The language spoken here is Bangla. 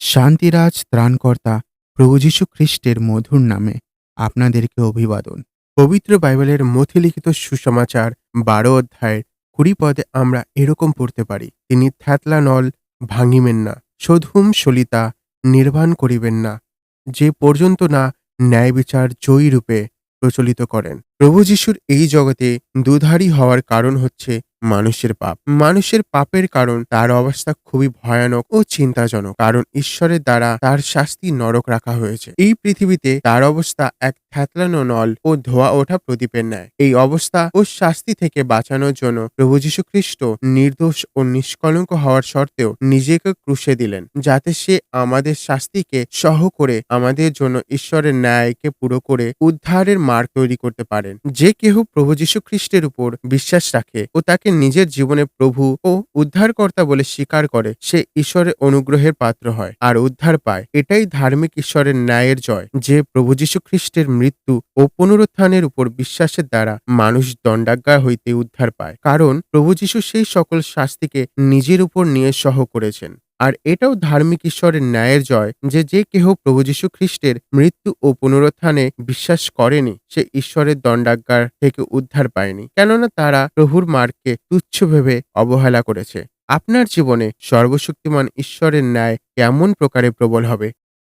শান্তিরাজ ত্রাণকর্তা প্রভু যীশু খ্রিস্টের মধুর নামে আপনাদেরকে অভিবাদন। পবিত্র বাইবেলের মথি লিখিত সুসমাচার বারো অধ্যায়ের কুড়ি পদে আমরা এরকম পড়তে পারি, তিনি থ্যাতলা নল ভাঙিবেন না, সধুম সলিতা নির্বাণ করিবেন না, যে পর্যন্ত না ন্যায় বিচার জয়ী রূপে প্রচলিত করেন। প্রভু যিশুর এই জগতে দুধারী হওয়ার কারণ হচ্ছে মানুষের পাপ। মানুষের পাপের কারণ তার অবস্থা খুবই ভয়ানক ও চিন্তাজনক, কারণ ঈশ্বরের দ্বারা তার শাস্তি নরক রাখা হয়েছে। এই পৃথিবীতে তার অবস্থা এক থ্যাতলানো নল ও ধোয়া ওঠা প্রদীপের ন্যায়। এই অবস্থা ও শাস্তি থেকে বাঁচানোর জন্য প্রভু যীশু খ্রিস্ট নির্দোষ ও নিষ্কলঙ্ক হওয়ার সত্ত্বেও নিজেকে ক্রুশে দিলেন, যাতে সে আমাদের শাস্তিকে সহ করে আমাদের জন্য ঈশ্বরের ন্যায়কে পুরো করে উদ্ধারের মার্গ তৈরি করতে পারেন। যে কেহ প্রভু যীশু খ্রিস্টের উপর বিশ্বাস রাখে ও তাকে নিজের জীবনে প্রভু ও উদ্ধারকর্তা বলে স্বীকার করে, সে ঈশ্বরের অনুগ্রহের পাত্র হয় আর উদ্ধার পায়। এটাই ধার্মিক ঈশ্বরের ন্যায়ের জয়, যে প্রভু যীশু খ্রিস্টের মৃত্যু ও পুনরুত্থানের উপর বিশ্বাসের দ্বারা মানুষ দণ্ডাজ্ঞা হইতে উদ্ধার পায়। কারণ প্রভু যীশু সেই সকল শাস্তিকে নিজের উপর নিয়ে সহ করেছেন। আর এটাও ধার্মিক ঈশ্বরের ন্যায়ের জয় যে যে কেহ প্রভু যীশু খ্রিস্টের মৃত্যু ও পুনরুত্থানে বিশ্বাস করেনি, সে ঈশ্বরের দণ্ডাজ্ঞার থেকে উদ্ধার পায়নি। কেননা তারা প্রভুর মার্গকে তুচ্ছ ভেবে অবহেলা করেছে। আপনার জীবনে সর্বশক্তিমান ঈশ্বরের ন্যায় কেমন প্রকারে প্রবল হবে?